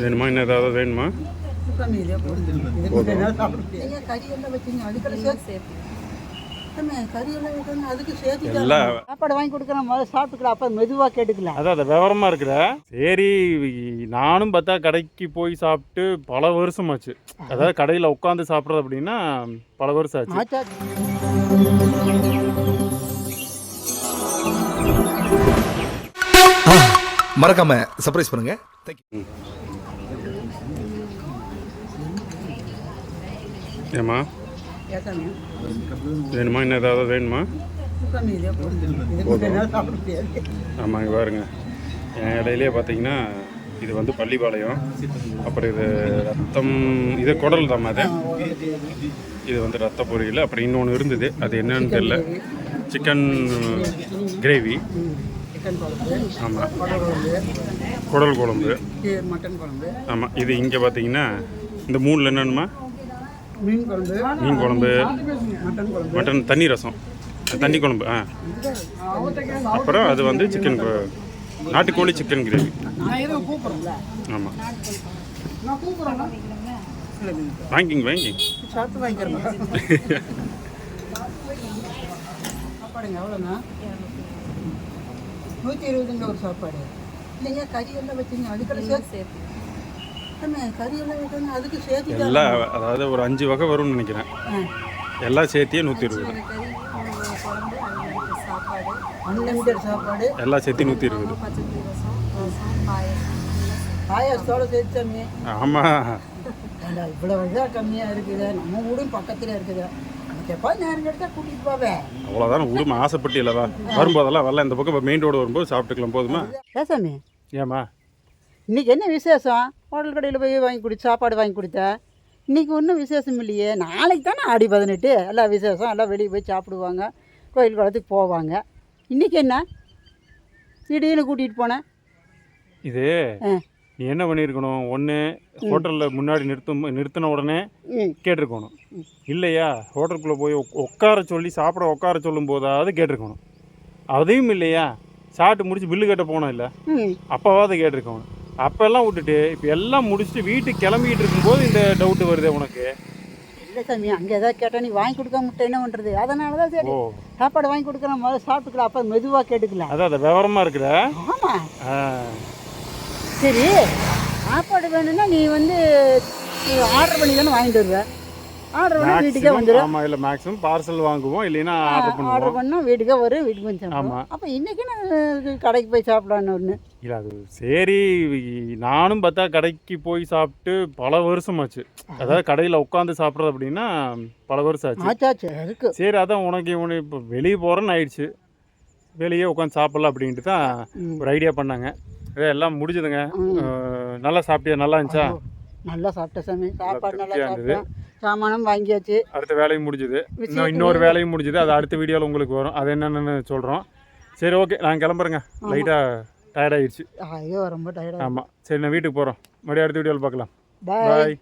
வேணுமா? இன்னும் ஏதாவது வேணுமா? சாப்பிட வாங்கி கொடுக்கலாம் முதல்ல சாப்பிட்டுக்கலாம் அப்போ மெதுவாக கேட்டுக்கலாம் அதான் அந்த விவரமா இருக்கிற. சரி நானும் பார்த்தா கடைக்கு போய் சாப்பிட்டு பல வருஷமாச்சு. அதாவது கடையில் உட்காந்து சாப்பிட்றது அப்படின்னா பல வருஷம் ஆச்சு. ஆச்சா? மறக்காம சர்ப்ரைஸ் பண்ணுங்க. தேங்க்யூ ஏம்மா வேணுமா? இன்னும் ஏதாவது வேணுமா? ஆமாம் இங்க பாருங்க. என் இடையிலே பார்த்தீங்கன்னா இது வந்து பள்ளிப்பாளையம். அப்புறம் இது ரத்தம் இது குடல் தான் அது. இது வந்து ரத்த பொரியல். அப்புறம் இன்னொன்று இருந்தது. அது என்னன்னு தெரியல. சிக்கன் கிரேவி ஆமாம் குடல் மட்டன் குழம்பு. ஆமாம் இது இங்கே பார்த்தீங்கன்னா இந்த மூணில் என்னென்னமா மீன் குழம்பு மீன் குழம்பு மட்டன் குழம்பு. மட்டன் தண்ணி ரசம். தண்ணி குழம்பு ஆ. அப்புறம் அது வந்து சிக்கன் நாட்டுக்கோழி சிக்கன் கிரேவி. ஆமாம் வாங்கிங்க வாங்கிங்க. நூற்றி இருபதுங்க ஒரு சாப்பாடு. இல்லைங்க கறியெல்லாம் வச்சுங்க? அதுக்கெல்லாம் சேர்த்து எல்லாம் அதாவது ஒரு அஞ்சு வகை வரும்னு நினைக்கிறேன். எல்லாம் சேர்த்தியே நூற்றி இருபது எல்லாம் சேர்த்து நூற்றி இருபது. பாயாசத்தோட சேர்த்து ஆமாம் ஏண்டா இவ்வளோ இதாக கம்மியாக இருக்குது. நம்ம வீடும் பக்கத்தில் அவ்வளோதான உரிமை ஆசைப்பட்டு இல்லவா வரும்போதெல்லாம் வரல. இந்த பக்கம் மெயின் ரோடு வரும்போது சாப்பிட்டுக்கலாம் போதுமா? ஏசாமி ஏம்மா இன்னைக்கு என்ன விசேஷம்? ஹோட்டல் கடையில் போய் வாங்கி குடி சாப்பாடு வாங்கி கொடுத்தேன் இன்னைக்கு ஒன்றும் விசேஷம் இல்லையே. நாளைக்கு தானே ஆடி பதினெட்டு. எல்லாம் விசேஷம் எல்லாம் வெளியே போய் சாப்பிடுவாங்க. கோயில் குளத்துக்கு போவாங்க. இன்னைக்கு என்ன? திடீர்னு கூட்டிகிட்டு போனேன் இது நீ என்ன பண்ணியிருக்கணும் ஒன்று ஹோட்டலில் முன்னாடி நிறுத்தும் நிறுத்தின உடனே கேட்டிருக்கணும். இல்லையா? ஹோட்டலுக்குள்ளே போய் உட்கார சொல்லி சாப்பிட உட்கார சொல்லும் போதாவது கேட்டிருக்கணும். அதையும் இல்லையா? சாப்பிட்டு முடிச்சு பில்லு கட்ட போனோம் இல்லை? ம். அப்போவாது கேட்டிருக்கணும். அப்போல்லாம் விட்டுட்டு இப்போ எல்லாம் முடிச்சுட்டு வீட்டுக்கு கிளம்பிக்கிட்டு இருக்கும்போது இந்த டவுட்டு வருதே உனக்கு? இல்லை சாமி அங்கே ஏதாவது கேட்டால் நீ வாங்கி கொடுக்க முட்டை என்ன பண்ணுறது அதனால தான் சரி சாப்பாடு வாங்கி கொடுக்கலாம் முதல்ல சாப்பிட்டுக்கலாம் அப்போ மெதுவாக கேட்டுக்கலாம் அதான் அந்த விவரமாக இருக்கிற ஆமாம் சரி சாப்பாடு வேணும்னா நீ வந்து ஆர்டர் பண்ணி தானே வாங்கிட்டு வருவ. ஆர்டர் பண்ணி வீட்டுக்கே வந்துடும் ஆமா இல்லை மேக்ஸிமம் பார்சல் வாங்குவோம் இல்லைன்னா ஆர்டர் ஆர்டர் பண்ணுவோம். பண்ணால் வீட்டுக்கே வரும் வீட்டுக்கு வந்து ஆமா. அப்போ இன்றைக்கி நான் கடைக்கு போய் சாப்பிடலான்னு ஒன்று இல்லை அது சரி நானும் பார்த்தா கடைக்கு போய் சாப்பிட்டு பல வருஷமாச்சு அதாவது கடையில் உட்காந்து சாப்பிட்றது அப்படின்னா பல வருஷம் ஆச்சு. சரி அதான் உனக்கு இவனு இப்போ வெளியே போகிறேன்னு ஆயிடுச்சு. வெளியே உட்காந்து சாப்பிடலாம் அப்படின்ட்டு தான். ஒரு ஐடியா பண்ணாங்க. எல்லாம் முடிஞ்சுதுங்க. நல்லா சாப்பிட்டியா? நல்லா இருந்துச்சா? நல்லா சாப்பிட்டேன் சாமி. சாப்பாடு நல்லா இருந்தது. சாமானும் வாங்கியாச்சு. அடுத்த வேலையும் முடிஞ்சுது. இன்னும் இன்னொரு வேலையும் முடிஞ்சுது. அது அடுத்த வீடியோவில் உங்களுக்கு வரும். அது என்னென்னு சொல்கிறோம் சரி ஓகே நான் கிளம்புறேங்க. லைட்டாக டயர்ட் ஆயிடுச்சு ஐயோ ரொம்ப டயர்டாக ஆமாம் சரி நான் வீட்டுக்கு போகிறோம் மறுபடியும் அடுத்த வீடியோவில் பார்க்கலாம். பாய்